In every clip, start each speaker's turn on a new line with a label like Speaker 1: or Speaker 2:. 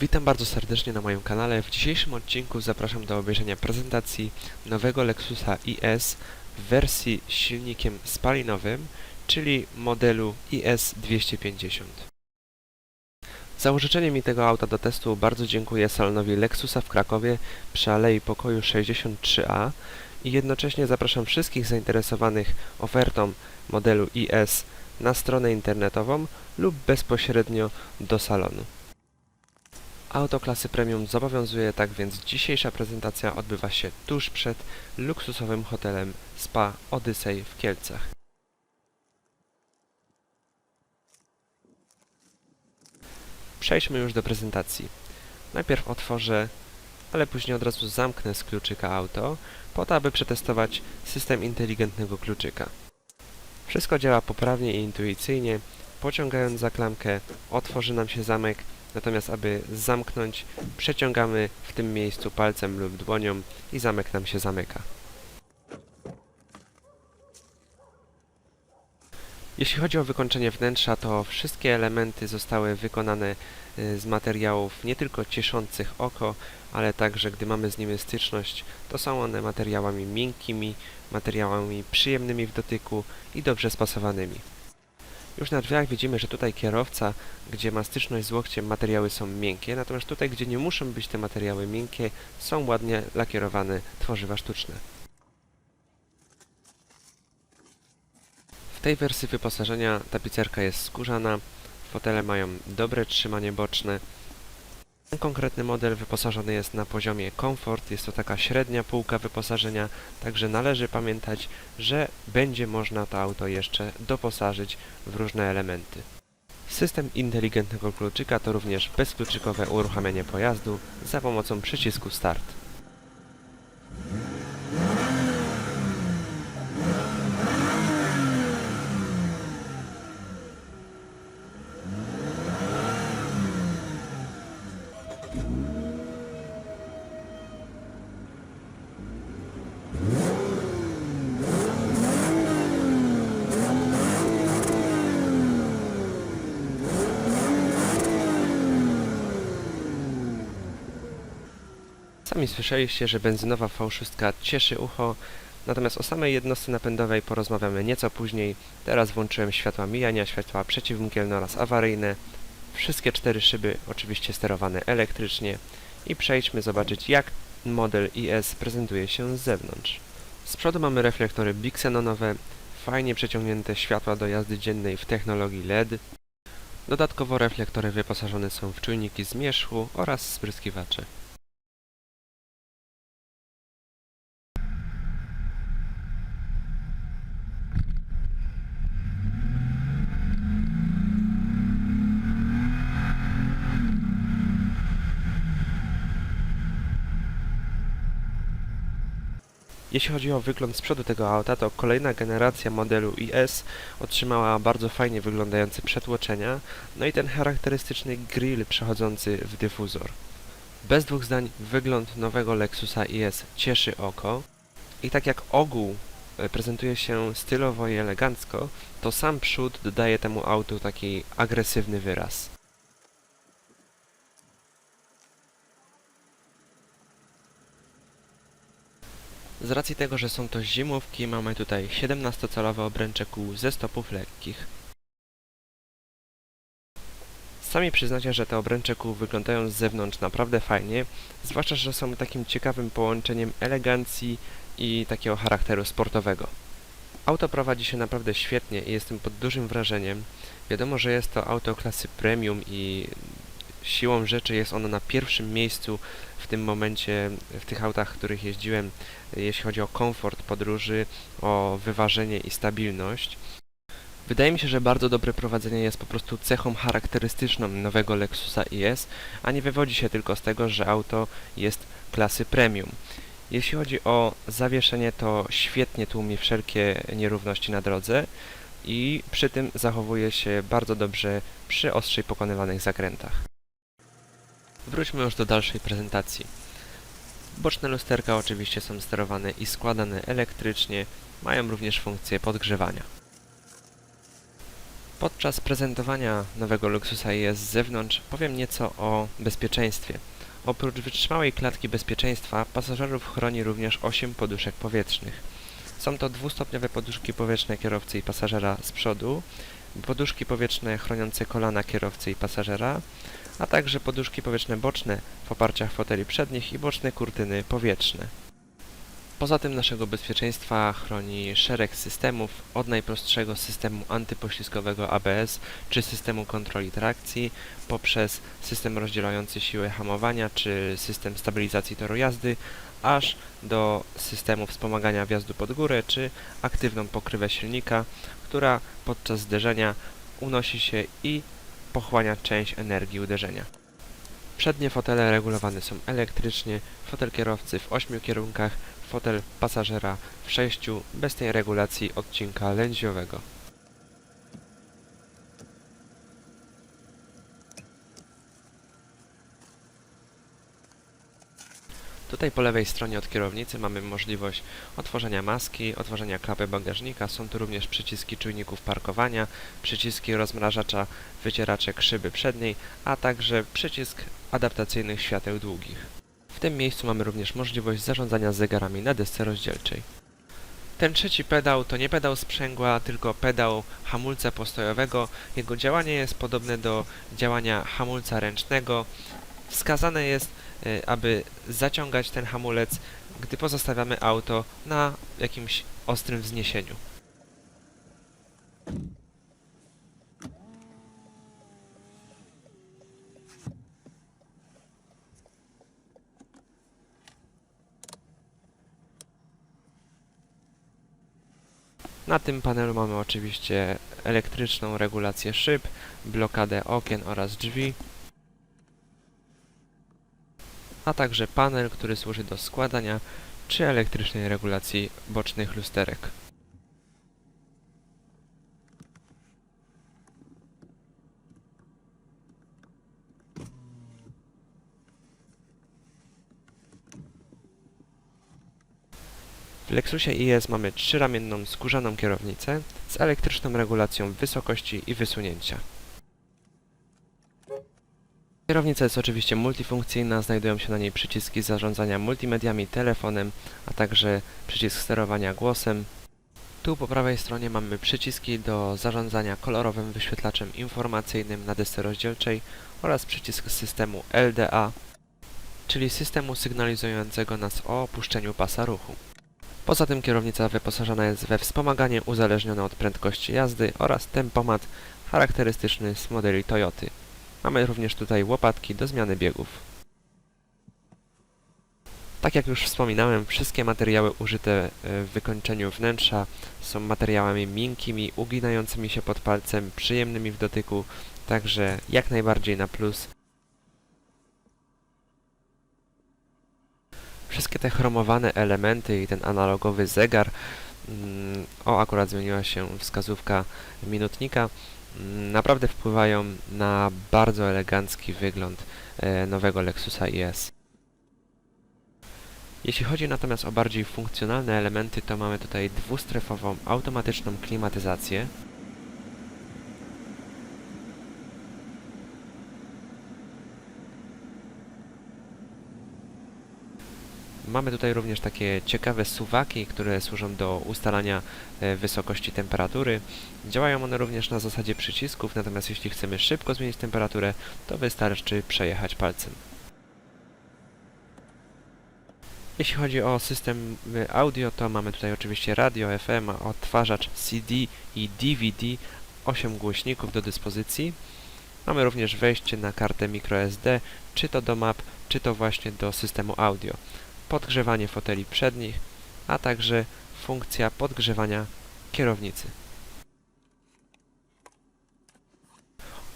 Speaker 1: Witam bardzo serdecznie na moim kanale. W dzisiejszym odcinku zapraszam do obejrzenia prezentacji nowego Lexusa IS w wersji z silnikiem spalinowym, czyli modelu IS250. Za użyczenie mi tego auta do testu bardzo dziękuję salonowi Lexusa w Krakowie przy Alei Pokoju 63A i jednocześnie zapraszam wszystkich zainteresowanych ofertą modelu IS na stronę internetową lub bezpośrednio do salonu. Auto klasy premium zobowiązuje, tak więc dzisiejsza prezentacja odbywa się tuż przed luksusowym hotelem Spa Odyssey w Kielcach. Przejdźmy już do prezentacji. Najpierw otworzę, ale później od razu zamknę z kluczyka auto, po to aby przetestować system inteligentnego kluczyka. Wszystko działa poprawnie i intuicyjnie. Pociągając za klamkę otworzy nam się zamek, natomiast aby zamknąć przeciągamy w tym miejscu palcem lub dłonią i zamek nam się zamyka. Jeśli chodzi o wykończenie wnętrza, to wszystkie elementy zostały wykonane y, z materiałów nie tylko cieszących oko, ale także gdy mamy z nimi styczność, to są one materiałami miękkimi, materiałami przyjemnymi w dotyku i dobrze spasowanymi. Już na drzwiach widzimy, że tutaj kierowca, gdzie ma styczność z łokciem, materiały są miękkie, natomiast tutaj, gdzie nie muszą być te materiały miękkie, są ładnie lakierowane tworzywa sztuczne. W tej wersji wyposażenia tapicerka jest skórzana, fotele mają dobre trzymanie boczne. Ten konkretny model wyposażony jest na poziomie komfort, jest to taka średnia półka wyposażenia, także należy pamiętać, że będzie można to auto jeszcze doposażyć w różne elementy. System inteligentnego kluczyka to również bezkluczykowe uruchamianie pojazdu za pomocą przycisku Start. Sami słyszeliście, że benzynowa V6 cieszy ucho, natomiast o samej jednostce napędowej porozmawiamy nieco później. Teraz włączyłem światła mijania, światła przeciwmgielne oraz awaryjne. Wszystkie cztery szyby oczywiście sterowane elektrycznie i przejdźmy zobaczyć jak model IS prezentuje się z zewnątrz. Z przodu mamy reflektory bixenonowe, fajnie przeciągnięte światła do jazdy dziennej w technologii LED. Dodatkowo reflektory wyposażone są w czujniki zmierzchu oraz spryskiwacze. Jeśli chodzi o wygląd z przodu tego auta, to kolejna generacja modelu IS otrzymała bardzo fajnie wyglądające przetłoczenia, no i ten charakterystyczny grill przechodzący w dyfuzor. Bez dwóch zdań wygląd nowego Lexusa IS cieszy oko i tak jak ogół e, prezentuje się stylowo i elegancko, to sam przód dodaje temu autu taki agresywny wyraz. Z racji tego, że są to zimówki, mamy tutaj 17-calowe obręcze kół ze stopów lekkich. Sami przyznacie, że te obręcze kół wyglądają z zewnątrz naprawdę fajnie, zwłaszcza, że są takim ciekawym połączeniem elegancji i takiego charakteru sportowego. Auto prowadzi się naprawdę świetnie i jestem pod dużym wrażeniem. Wiadomo, że jest to auto klasy premium i siłą rzeczy jest ono na pierwszym miejscu w tym momencie w tych autach, w których jeździłem, jeśli chodzi o komfort podróży, o wyważenie i stabilność. Wydaje mi się, że bardzo dobre prowadzenie jest po prostu cechą charakterystyczną nowego Lexusa IS, a nie wywodzi się tylko z tego, że auto jest klasy premium. Jeśli chodzi o zawieszenie, to świetnie tłumi wszelkie nierówności na drodze i przy tym zachowuje się bardzo dobrze przy ostrzej pokonywanych zakrętach. Wróćmy już do dalszej prezentacji. Boczne lusterka oczywiście są sterowane i składane elektrycznie, mają również funkcję podgrzewania. Podczas prezentowania nowego Luxusa IS z zewnątrz powiem nieco o bezpieczeństwie. Oprócz wytrzymałej klatki bezpieczeństwa pasażerów chroni również 8 poduszek powietrznych. Są to dwustopniowe poduszki powietrzne kierowcy i pasażera z przodu, poduszki powietrzne chroniące kolana kierowcy i pasażera, a także poduszki powietrzne boczne w oparciach foteli przednich i boczne kurtyny powietrzne. Poza tym naszego bezpieczeństwa chroni szereg systemów, od najprostszego systemu antypoślizgowego ABS czy systemu kontroli trakcji, poprzez system rozdzielający siłę hamowania czy system stabilizacji toru jazdy, aż do systemu wspomagania wjazdu pod górę czy aktywną pokrywę silnika, która podczas zderzenia unosi się i pochłania część energii uderzenia. Przednie fotele regulowane są elektrycznie, fotel kierowcy w 8 kierunkach, fotel pasażera w 6 bez tej regulacji odcinka lędźwiowego. Tutaj po lewej stronie od kierownicy mamy możliwość otworzenia maski, otworzenia klapy bagażnika. Są tu również przyciski czujników parkowania, przyciski rozmrażacza wycieraczek szyby przedniej, a także przycisk adaptacyjnych świateł długich. W tym miejscu mamy również możliwość zarządzania zegarami na desce rozdzielczej. Ten trzeci pedał to nie pedał sprzęgła, tylko pedał hamulca postojowego. Jego działanie jest podobne do działania hamulca ręcznego. Wskazane jest, aby zaciągać ten hamulec, gdy pozostawiamy auto na jakimś ostrym wzniesieniu. Na tym panelu mamy oczywiście elektryczną regulację szyb, blokadę okien oraz drzwi, a także panel, który służy do składania czy elektrycznej regulacji bocznych lusterek. W Lexusie IS mamy trzyramienną skórzaną kierownicę z elektryczną regulacją wysokości i wysunięcia. Kierownica jest oczywiście multifunkcyjna, znajdują się na niej przyciski zarządzania multimediami, telefonem, a także przycisk sterowania głosem. Tu po prawej stronie mamy przyciski do zarządzania kolorowym wyświetlaczem informacyjnym na desce rozdzielczej oraz przycisk systemu LDA, czyli systemu sygnalizującego nas o opuszczeniu pasa ruchu. Poza tym kierownica wyposażona jest we wspomaganie uzależnione od prędkości jazdy oraz tempomat charakterystyczny z modeli Toyoty. Mamy również tutaj łopatki do zmiany biegów. Tak jak już wspominałem, wszystkie materiały użyte e, w wykończeniu wnętrza są materiałami miękkimi, uginającymi się pod palcem, przyjemnymi w dotyku, także jak najbardziej na plus. Wszystkie te chromowane elementy i ten analogowy zegar, mm, o akurat zmieniła się wskazówka minutnika, naprawdę wpływają na bardzo elegancki wygląd e, nowego Lexusa IS. Jeśli chodzi natomiast o bardziej funkcjonalne elementy, to mamy tutaj dwustrefową automatyczną klimatyzację. Mamy tutaj również takie ciekawe suwaki, które służą do ustalania e, wysokości temperatury. Działają one również na zasadzie przycisków, natomiast jeśli chcemy szybko zmienić temperaturę, to wystarczy przejechać palcem. Jeśli chodzi o system y, audio, to mamy tutaj oczywiście radio, FM, odtwarzacz CD i DVD, 8 głośników do dyspozycji. Mamy również wejście na kartę microSD, czy to do map, czy to właśnie do systemu audio. Podgrzewanie foteli przednich, a także funkcja podgrzewania kierownicy.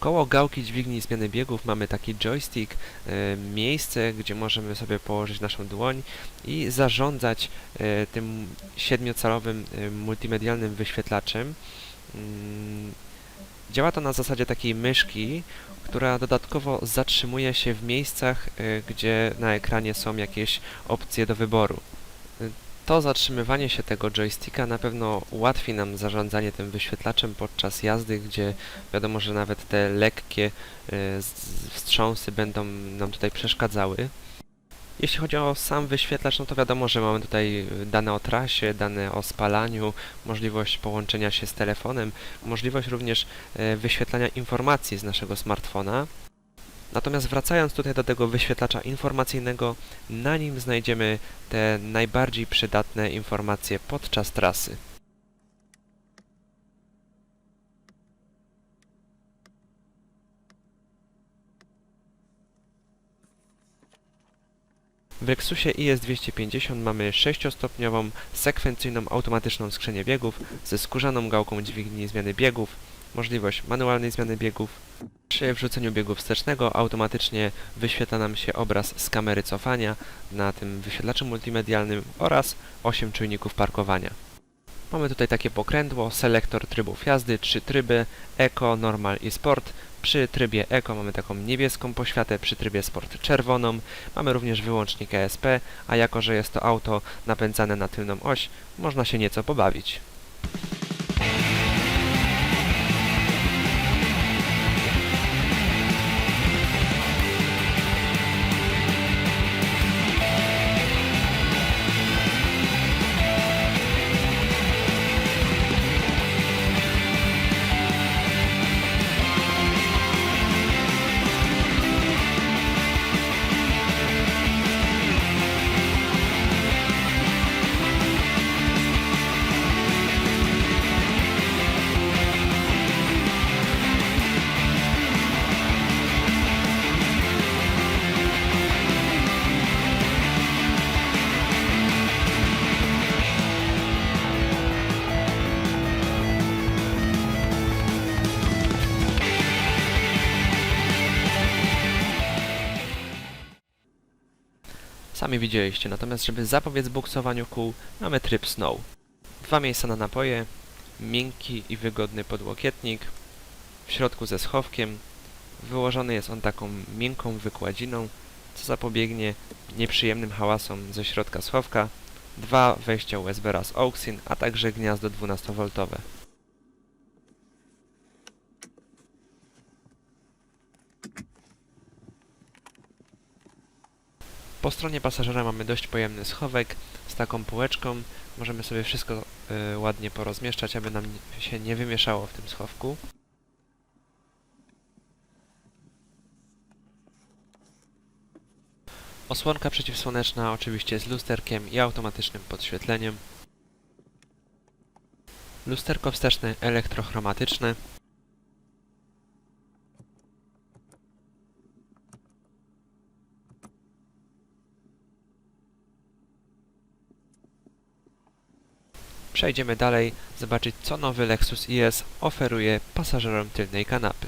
Speaker 1: Koło gałki dźwigni zmiany biegów mamy taki joystick, e, miejsce, gdzie możemy sobie położyć naszą dłoń i zarządzać e, tym siedmiocalowym e, multimedialnym wyświetlaczem. Mm, Działa to na zasadzie takiej myszki, która dodatkowo zatrzymuje się w miejscach, e, gdzie na ekranie są jakieś opcje do wyboru. E, To zatrzymywanie się tego joysticka na pewno ułatwi nam zarządzanie tym wyświetlaczem podczas jazdy, gdzie wiadomo, że nawet te lekkie z- wstrząsy będą nam tutaj przeszkadzały. Jeśli chodzi o sam wyświetlacz, no to wiadomo, że mamy tutaj e, dane o trasie, dane o spalaniu, możliwość połączenia się z telefonem, możliwość również e, wyświetlania informacji z naszego smartfona. Natomiast wracając tutaj do tego wyświetlacza informacyjnego, na nim znajdziemy te najbardziej przydatne informacje podczas trasy. W Lexusie IS-250 mamy 6-stopniową sekwencyjną automatyczną skrzynię biegów ze skórzaną gałką dźwigni zmiany biegów, możliwość manualnej zmiany biegów. Przy wrzuceniu biegu wstecznego automatycznie wyświetla nam się obraz z kamery cofania na tym wyświetlaczu multimedialnym oraz 8 czujników parkowania. Mamy tutaj takie pokrętło, selektor trybów jazdy, trzy tryby, Eco, Normal i Sport. Przy trybie Eco mamy taką niebieską poświatę, przy trybie Sport czerwoną. Mamy również wyłącznik ESP, a jako że jest to auto napędzane na tylną oś, można się nieco pobawić. Sami widzieliście, natomiast żeby zapobiec buksowaniu kół, mamy tryb Snow. Dwa miejsca na napoje, miękki i wygodny podłokietnik, w środku ze schowkiem. Wyłożony jest on taką miękką wykładziną, co zapobiegnie nieprzyjemnym hałasom ze środka schowka. Dwa wejścia USB raz AUXIN, a także gniazdo 12V. Po stronie pasażera mamy dość pojemny schowek z taką półeczką. Możemy sobie wszystko y, ładnie porozmieszczać, aby nam się nie wymieszało w tym schowku. Osłonka przeciwsłoneczna oczywiście z lusterkiem i automatycznym podświetleniem. Lusterko wsteczne elektrochromatyczne. Przejdziemy dalej, zobaczyć co nowy Lexus IS oferuje pasażerom tylnej kanapy.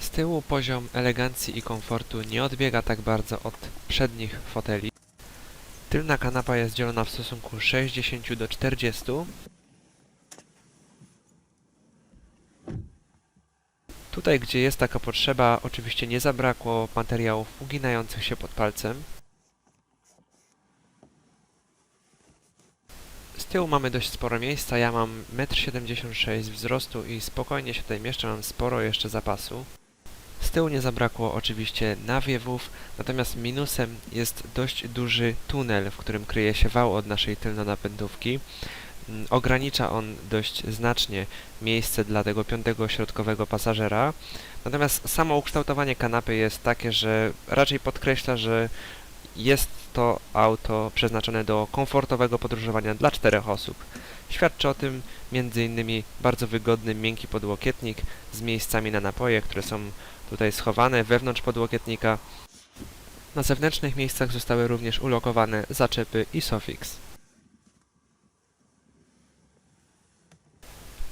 Speaker 1: Z tyłu poziom elegancji i komfortu nie odbiega tak bardzo od przednich foteli. Tylna kanapa jest dzielona w stosunku 60 do 40. Tutaj, gdzie jest taka potrzeba, oczywiście nie zabrakło materiałów uginających się pod palcem. Z tyłu mamy dość sporo miejsca, ja mam 1,76 m wzrostu i spokojnie się tutaj mieszczę, mam sporo jeszcze zapasu. Z tyłu nie zabrakło oczywiście nawiewów, natomiast minusem jest dość duży tunel, w którym kryje się wał od naszej tylnonapędówki. Mm, Ogranicza on dość znacznie miejsce dla tego piątego środkowego pasażera. Natomiast samo ukształtowanie kanapy jest takie, że raczej podkreśla, że jest to auto przeznaczone do komfortowego podróżowania dla czterech osób. Świadczy o tym m.in. bardzo wygodny, miękki podłokietnik z miejscami na napoje, które są tutaj schowane wewnątrz podłokietnika. Na zewnętrznych miejscach zostały również ulokowane zaczepy i Sofix.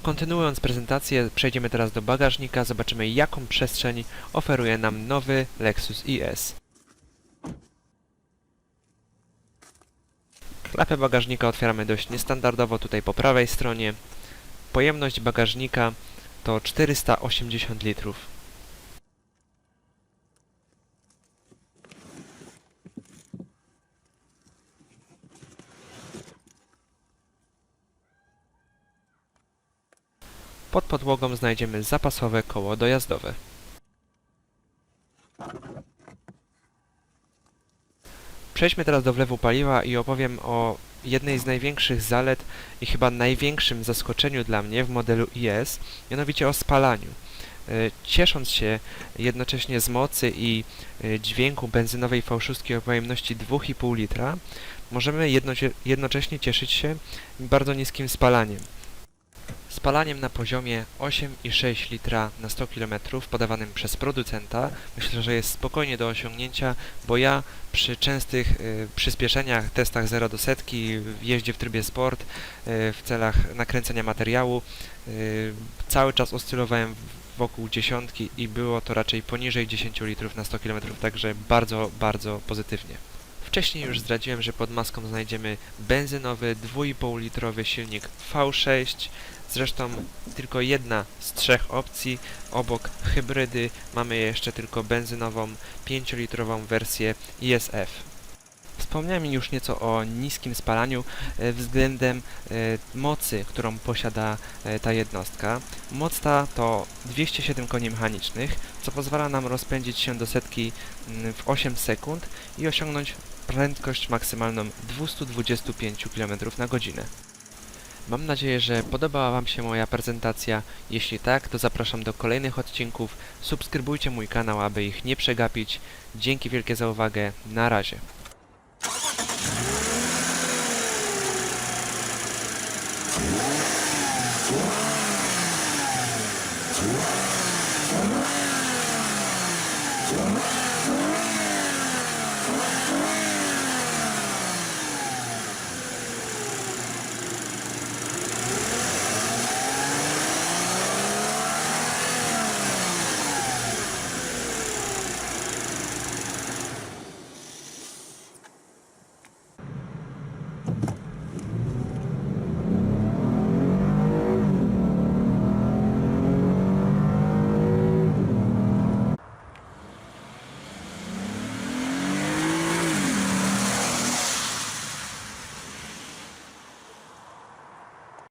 Speaker 1: Kontynuując prezentację, przejdziemy teraz do bagażnika, zobaczymy jaką przestrzeń oferuje nam nowy Lexus IS. Klapę bagażnika otwieramy dość niestandardowo tutaj po prawej stronie. Pojemność bagażnika to 480 litrów. Pod podłogą znajdziemy zapasowe koło dojazdowe. Przejdźmy teraz do wlewu paliwa i opowiem o jednej z największych zalet i chyba największym zaskoczeniu dla mnie w modelu IS, mianowicie o spalaniu. E, Ciesząc się jednocześnie z mocy i e, dźwięku benzynowej V6 o pojemności 2,5 litra, możemy jednocześnie cieszyć się bardzo niskim spalaniem. Spalaniem na poziomie 8,6 litra na 100 km podawanym przez producenta myślę, że jest spokojnie do osiągnięcia, bo ja przy częstych y, przyspieszeniach, testach 0 do setki, jeździe w trybie sport, y, w celach nakręcenia materiału, y, cały czas oscylowałem wokół dziesiątki i było to raczej poniżej 10 litrów na 100 km, także bardzo, bardzo pozytywnie. Wcześniej już zdradziłem, że pod maską znajdziemy benzynowy 2,5 litrowy silnik V6, Zresztą tylko jedna z trzech opcji. Obok hybrydy mamy jeszcze tylko benzynową 5-litrową wersję ISF. Wspomniałem już nieco o niskim spalaniu e, względem e, mocy, którą posiada e, ta jednostka. Moc ta to 207 koni mechanicznych, co pozwala nam rozpędzić się do setki mm, w 8 sekund i osiągnąć prędkość maksymalną 225 km na godzinę. Mam nadzieję, że podobała Wam się moja prezentacja. Jeśli tak, to zapraszam do kolejnych odcinków. Subskrybujcie mój kanał, aby ich nie przegapić. Dzięki wielkie za uwagę. Na razie.